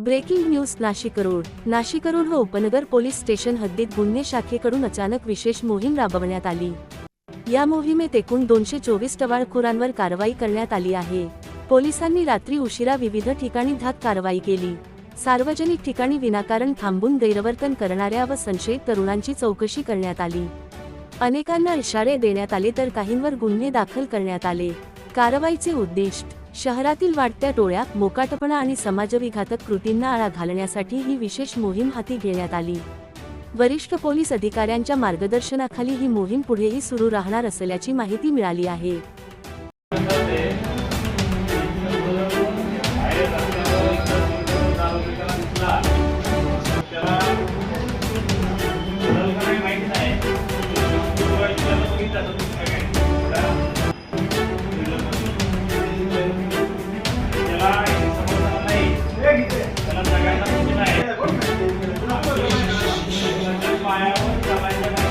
Breaking news Nashik road Nashik road व उपनगर police station हद्दीत गुन्हे शाखेकडून अचानक विशेष मोहीम राबवण्यात आली. या मोहिमेत एकूण दोनशे चोवीस टवाळखोरांवर कारवाई करण्यात आली आहे. पोलिसांनी रात्री उशिरा विविध ठिकाणी धाक कारवाई केली. सार्वजनिक ठिकाणी विनाकारण थांबून गैरवर्तन करणाऱ्या व संशयित तरुणांची चौकशी करण्यात आली. अनेकांना इशारे देण्यात आले तर काहींवर गुन्हे दाखल करण्यात आले. कारवाईचे उद्दिष्ट शहरातील वाढत्या टोळ्या मोकाटपणा आणि समाजविघातक कृतींना आळा घालण्यासाठी ही विशेष मोहीम हाती घेण्यात आली. वरिष्ठ पोलीस अधिकाऱ्यांच्या मार्गदर्शनाखाली ही मोहीम पुढेही सुरू राहणार असल्याची माहिती मिळाली आहे. แล้วสบายสบาย